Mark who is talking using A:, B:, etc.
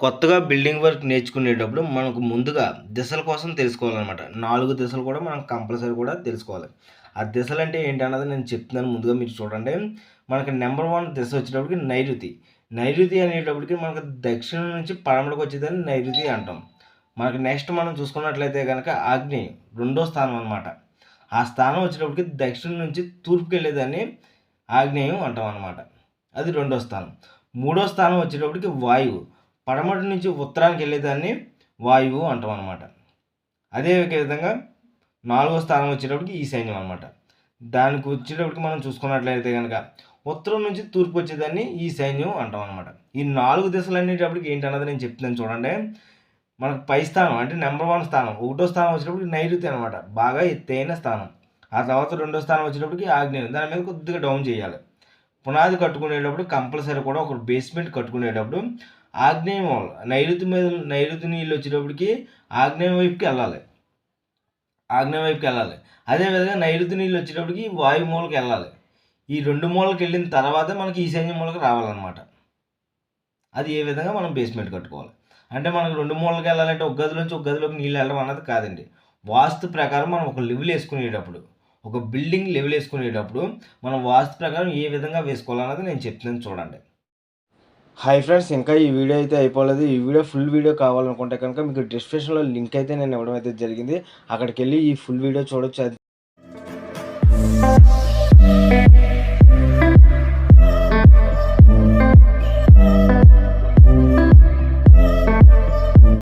A: కొత్తగా building work నేర్చుకునేటప్పుడు మనకు ముందుగా దిశల కోసం తెలుసుకోవాలన్నమాట. నాలుగు దిశలు కూడా మనం కంపల్సరీ కూడా తెలుసుకోవాలి. ఆ దిశలు అంటే ఏంటి అన్నది నేను చెప్తున్నాను ముందుగా మీరు చూడండి. మనకి నెంబర్ వన్ దిశ వచ్చేటప్పటికి నైరుతి. నైరుతి అనేటప్పటికి మనకు దక్షిణం నుంచి పడమలకు వచ్చేదాన్ని నైరుతి అంటాం. మనకి నెక్స్ట్ మనం చూసుకున్నట్లయితే కనుక అగ్ని రెండో స్థానం అనమాట ఆ స్థానం వచ్చేటప్పటికి దక్షిణం నుంచి తూర్పుకి వెళ్ళేదాన్ని ఆగ్నేయం అంటాం అనమాట అది రెండో స్థానం. మూడో స్థానం వచ్చేటప్పటికి వాయువు. పడమటి నుంచి ఉత్తరానికి వెళ్ళేదాన్ని వాయువు అంటాం అనమాట అదే విధంగా నాలుగో స్థానం వచ్చేటప్పటికి ఈశాన్యం అనమాట దానికి వచ్చేటప్పటికి మనం చూసుకున్నట్లయితే కనుక ఉత్తరం నుంచి తూర్పు వచ్చేదాన్ని ఈ సైన్యం అంటాం అనమాట ఈ నాలుగు దిశలు అనేటప్పటికి ఏంటన్నది నేను చెప్తున్నాను చూడండి. మనకు పై స్థానం అంటే నెంబర్ వన్ స్థానం ఒకటో స్థానం వచ్చేటప్పటికి నైరుతి అనమాట బాగా ఎత్తైన స్థానం. ఆ తర్వాత రెండో స్థానం వచ్చేటప్పటికి ఆగ్నేయం. దాని మీద కొద్దిగా డౌన్ చేయాలి. పునాది కట్టుకునేటప్పుడు కంపల్సరీ కూడా ఒక బేస్మెంట్ కట్టుకునేటప్పుడు ఆగ్నేయం మూల నైరుతి మీద నైరుతి నీళ్ళు వచ్చేటప్పటికి ఆగ్నేయం వైపుకి వెళ్ళాలి. ఆగ్నేయం వైపుకి వెళ్ళాలి. అదేవిధంగా నైరుతి నీళ్ళు వచ్చేటప్పటికి వాయు మూలకి వెళ్ళాలి. ఈ రెండు మూలకి వెళ్ళిన తర్వాత మనకి ఈశాన్య మూలకి రావాలన్నమాట. అది ఏ విధంగా మనం బేస్మెంట్ కట్టుకోవాలి. అంటే మనకు రెండు మూలకి వెళ్ళాలంటే ఒక గదిలోంచి ఒక గదిలోకి నీళ్ళు వెళ్ళడం అన్నది కాదండి. వాస్తు ప్రకారం మనం ఒక లెవెల్ వేసుకునేటప్పుడు ఒక బిల్డింగ్ లెవెల్ వేసుకునేటప్పుడు మనం వాస్తు ప్రకారం ఏ విధంగా వేసుకోవాలన్నది నేను చెప్తున్నాను చూడండి. హాయ్ ఫ్రెండ్స్ ఇంకా ఈ వీడియో అయితే అయిపోలేదు. ఈ వీడియో ఫుల్ వీడియో కావాలనుకుంటే కనుక మీకు డిస్క్రిప్షన్లో లింక్ అయితే నేను ఇవ్వడం అయితే జరిగింది. అక్కడికి వెళ్ళి ఈ ఫుల్ వీడియో చూడొచ్చు. అది